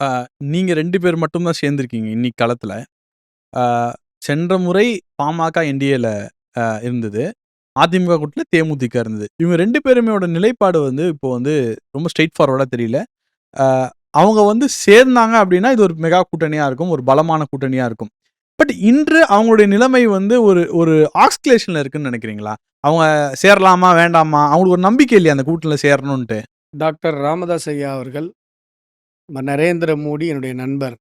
நீங்கள் நீங்க 2 பேர் மட்டும் தான் சேர்ந்திருக்கீங்க இன்னைக்கு களத்துல. அ சென்ற முறை பாமக என்டிஏல அ இருந்தது. அதிமுக கூட்டணில தேமுதிக இருந்தது. இவங்க 2 பேருமேயோட நிலைப்பாடு வந்து இப்போ வந்து ரொம்ப ஸ்ட்ரெய்ட் ஃபார்வர்டா தெரியல. அ அவங்க வந்து சேர்ந்தாங்க அப்படின்னா இது ஒரு மெகா கூட்டணியா இருக்கும். ஒரு பலமான கூட்டணியா இருக்கும். பட் இன்று அவங்களுடைய நிலைமை வந்து ஒரு ஒரு ஆஸ்குலேஷன்ல இருக்குன்னு நினைக்கிறீங்களா அவங்க சேரலாமா? வேண்டாமா? அவங்களுக்கு ஒரு நம்பிக்கை இல்லையா அந்த கூட்டணில சேரணுன்ட்டு? டாக்டர் ராமதாஸ் ஐயா அவர்கள், நரேந்திர மோடி என்னுடைய நண்பர்.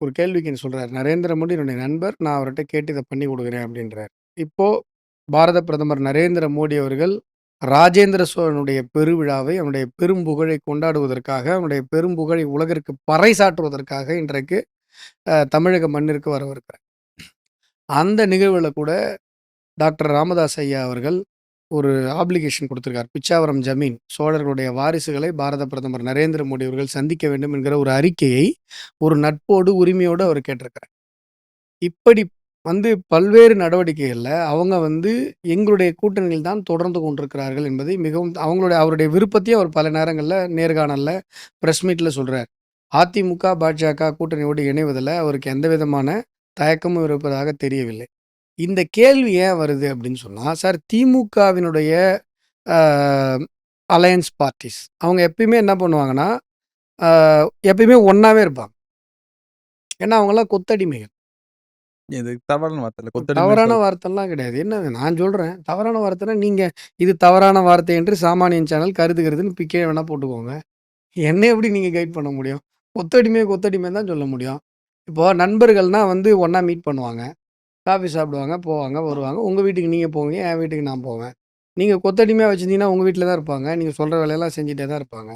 ஒரு கேள்விக்கு சொல்கிறார் நரேந்திர மோடி என்னுடைய நண்பர். நான் அவர்கிட்ட கேட்டு இதை பண்ணி கொடுக்குறேன் அப்படின்றார் இப்போது பாரத பிரதமர் நரேந்திர மோடி அவர்கள் ராஜேந்திர சோழனுடைய பெருவிழாவை, அவனுடைய பெரும் புகழை கொண்டாடுவதற்காக, அவனுடைய பெரும் புகழை உலகிற்கு பறைசாற்றுவதற்காக இன்றைக்கு தமிழக மண்ணிற்கு வரவிருக்கிறார். அந்த நிகழ்வில் கூட டாக்டர் ராமதாஸ் ஐயா அவர்கள் ஒரு ஆப்ளிகேஷன் கொடுத்துருக்கார் பிச்சாவரம் ஜமீன் சோழர்களுடைய வாரிசுகளை பாரத பிரதமர் நரேந்திர மோடி அவர்கள் சந்திக்க வேண்டும் என்கிற ஒரு அறிக்கையை ஒரு நட்போடு, உரிமையோடு அவர் கேட்டிருக்கிறார். இப்படி வந்து பல்வேறு நடவடிக்கைகளில் அவங்க வந்து எங்களுடைய கூட்டணியில் தான் தொடர்ந்து கொண்டிருக்கிறார்கள் என்பதை மிகவும் அவங்களுடைய அவருடைய விருப்பத்தையும் அவர் பல நேரங்களில் நேர்காணலில் ப்ரெஸ் மீட்டில் சொல்கிறார் அதிமுக, பாஜக கூட்டணியோடு இணைவதில் அவருக்கு எந்த விதமான தயக்கமும் இருப்பதாக தெரியவில்லை. இந்த கேள்வி ஏன் வருது அப்டின்னு சொன்னா, சார் திமுகவினுடைய அலையன்ஸ் பார்ட்டீஸ் அவங்க எப்பயுமே என்ன பண்ணுவாங்கன்னா, எப்பயுமே ஒண்ணாவே இருப்பாங்க. ஏன்னா அவங்கலாம் கொத்தடிமைகள். இது தவறான வார்த்தை. கொத்தடிமை தவறான வார்த்தைலாம் கிடையாது. என்னங்க நான் சொல்றேன். தவறான வார்த்தைனா, நீங்க இது தவறான வார்த்தை என்று சாமானியன் சேனல் கருதுகிறதுன்னு பி கீழ வேணா போட்டுக்கோங்க. என்ன எப்படி நீங்க கைட் பண்ண முடியும்? கொத்தடிமை, கொத்தடிமைன்னு தான் சொல்ல முடியும். இப்போ நண்பர்கள்னா வந்து ஒண்ணா மீட் பண்ணுவாங்க. காஃபி சாப்பிடுவாங்க, போவாங்க, வருவாங்க. உங்கள் வீட்டுக்கு நீங்கள் போவீங்க, என் வீட்டுக்கு நான் போவேன். நீங்கள் கொத்தடிமையாக வச்சிருந்தீங்கன்னா, உங்கள் வீட்டில் தான் இருப்பாங்க. நீங்கள் சொல்கிற வேலையெல்லாம் செஞ்சுட்டே தான் இருப்பாங்க.